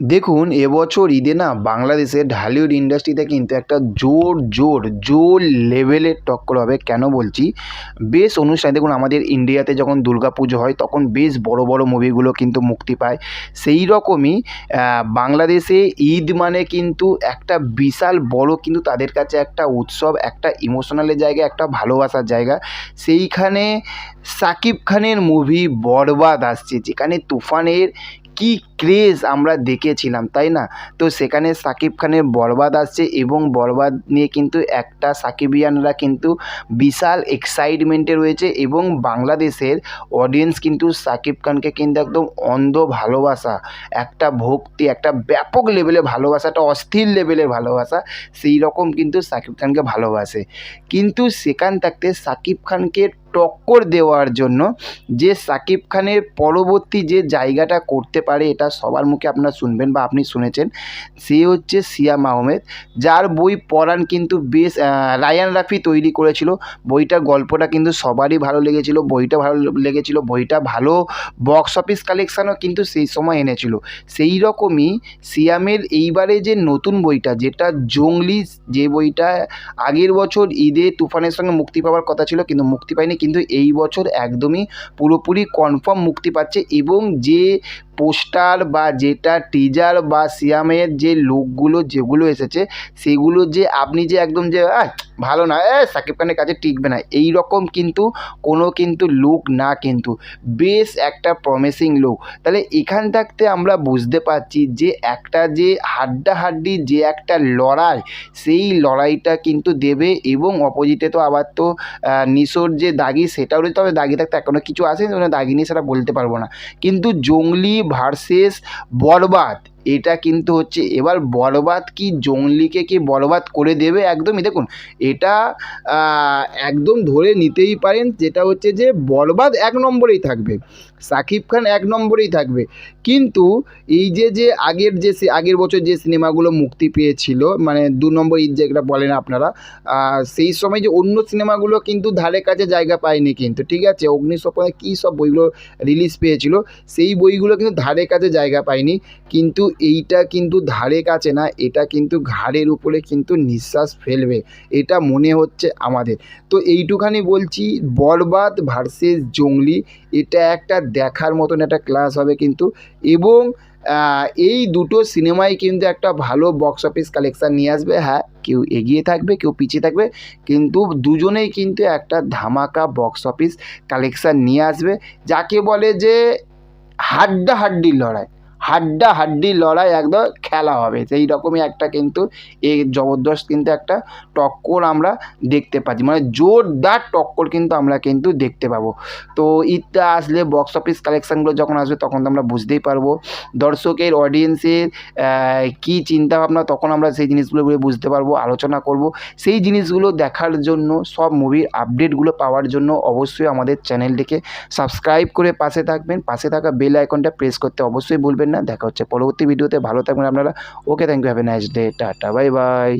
দেখুন, এবছর ঈদে না বাংলাদেশের ঢালিউড ইন্ডাস্ট্রিতে কিন্তু একটা জোর জোর জোর লেভেলের টক্কর হবে। কেন বলছি? বেশ অনুষ্ঠান দেখুন, আমাদের ইন্ডিয়াতে যখন পুজো হয়, তখন বেশ বড় বড় মুভিগুলো কিন্তু মুক্তি পায়। সেই রকমই বাংলাদেশে ঈদ মানে কিন্তু একটা বিশাল বড় কিন্তু তাদের কাছে একটা উৎসব, একটা ইমোশনালের জায়গা, একটা ভালোবাসার জায়গা। সেইখানে সাকিব খানের মুভি বরবাদ আসছে। যেখানে তুফানের কী ক্রেজ আমরা দেখেছিলাম, তাই না? তো সেখানে সাকিব খানের বরবাদ আসছে এবং বরবাদ নিয়ে কিন্তু একটা সাকিবিয়ানরা কিন্তু বিশাল এক্সাইটমেন্টে রয়েছে এবং বাংলাদেশের অডিয়েন্স কিন্তু সাকিব খানকে কিন্তু একদম অন্ধ ভালোবাসা, একটা ভক্তি, একটা ব্যাপক লেভেলে ভালোবাসা একটা অস্থির লেভেলের ভালোবাসা সেই রকম কিন্তু সাকিব খানকে ভালোবাসে। কিন্তু সেখান থাকতে সাকিব খানকে টক্কর দেওয়ার জন্য যে সাকিব খানের পরবর্তী যে জায়গাটা করতে পারে, এটা সবার মুখে আপনারা শুনবেন বা আপনি শুনেছেন, সে হচ্ছে সিয়াম আহমেদ যার বই পড়ান কিন্তু বেশ রায়ান রাফি তৈরি করেছিল। বইটার গল্পটা কিন্তু সবারই ভালো লেগেছিল, বইটা ভালো লেগেছিল, বইটা ভালো বক্স অফিস কালেকশানও কিন্তু সেই সময় এনেছিল। সেই রকমই সিয়ামের এইবারে যে নতুন বইটা, যেটা জঙ্গলি যে বইটা আগের বছর ঈদে তুফানের সঙ্গে মুক্তি পাওয়ার কথা ছিল, কিন্তু মুক্তি পায়নি কিন্তু এই বছর একদমই পুরোপুরি কনফার্ম মুক্তি পাচ্ছে এবং যে পোস্টার বা যেটা টিজার বা সিয়ামের যে লুকগুলো যেগুলো এসেছে, সেগুলো যে আপনি যে একদম যে ভালো না, এ, সাকিব খানের কাছে টিকবে না। এই রকম কিন্তু কোনো কিন্তু লুক না কিন্তু। বেশ একটা প্রমিসিং লুক তাহলে এখান থাকতে আমরা বুঝতে পারছি যে একটা যে হাড্ডাহাড্ডি, যে একটা লড়াই, সেই লড়াইটা কিন্তু দেবে এবং অপোজিটে তো আবার তো নিশোর যে দাগি, সেটাও রয়েছে তবে দাগি থাকতে এখনও কিছু আসেনি দাগি নিয়ে সেটা বলতে পারব না। কিন্তু জঙ্গলি ভার্সেস বরবাদ এটা কিন্তু হচ্ছে এবার বরবাদ কি জঙ্গলিকে কি বরবাদ করে দেবে একদমই? দেখুন, এটা একদম ধরে নিতেই পারেন যেটা হচ্ছে যে বরবাদ এক নম্বরেই থাকবে শাকিব খান এক নম্বরেই থাকবে। কিন্তু এই যে যে আগের যে আগের বছর যে সিনেমাগুলো মুক্তি পেয়েছিল মানে দু নম্বর ঈদ যেটা বলেন আপনারা সেই সময় যে অন্য সিনেমাগুলো কিন্তু ধারে কাছে জায়গা পায়নি কিন্তু, ঠিক আছে? অগ্নিস্বপনে কী সব বইগুলো রিলিজ পেয়েছিল, সেই বইগুলো কিন্তু ধারে কাছে জায়গা পায়নি। কিন্তু এইটা কিন্তু ধারে কাছে না, এটা কিন্তু ঘাড়ের উপরে কিন্তু নিঃশ্বাস ফেলবে। এটা মনে হচ্ছে আমাদের। তো এইটুখানি বলছি, বরবাদ ভার্সেস জঙ্গলি, এটা একটা দেখার মতন একটা ক্লাস হবে কিন্তু। এবং এই দুটো সিনেমাই কিন্তু একটা ভালো বক্স অফিস কালেকশান নিয়ে আসবে। হ্যাঁ কেউ এগিয়ে থাকবে, কেউ পিছিয়ে থাকবে, কিন্তু দুজনেই কিন্তু একটা ধামাকা বক্স অফিস কালেকশান নিয়ে আসবে, যাকে বলে যে হাড্ডা হাড্ডাহাড্ডির লড়াই। হাড্ডাহাড্ডি লড়াই একদম খেলা হবে। সেই রকমই একটা কিন্তু এই জবরদস্ত কিন্তু একটা টক্কর আমরা দেখতে পাচ্ছি। মানে জোরদার টক্কর কিন্তু আমরা কিন্তু দেখতে পাবো। তো ঈদটা আসলে বক্স অফিস কালেকশানগুলো যখন আসবে তখন তো আমরা বুঝতেই পারব। দর্শকের অডিয়েন্সের কী চিন্তাভাবনা তখন আমরা সেই জিনিসগুলো বুঝতে পারব, আলোচনা করব। সেই জিনিসগুলো দেখার জন্য, সব মুভির আপডেটগুলো পাওয়ার জন্য অবশ্যই আমাদের চ্যানেলটিকে সাবস্ক্রাইব করে পাশে থাকবেন। পাশে থাকা বেল আইকনটা প্রেস করতে অবশ্যই ভুলবেন না। দেখা হচ্ছে পরবর্তী ভিডিওতে ভালো থাকবেন আপনারা। Okay thank you have a nice day tata bye bye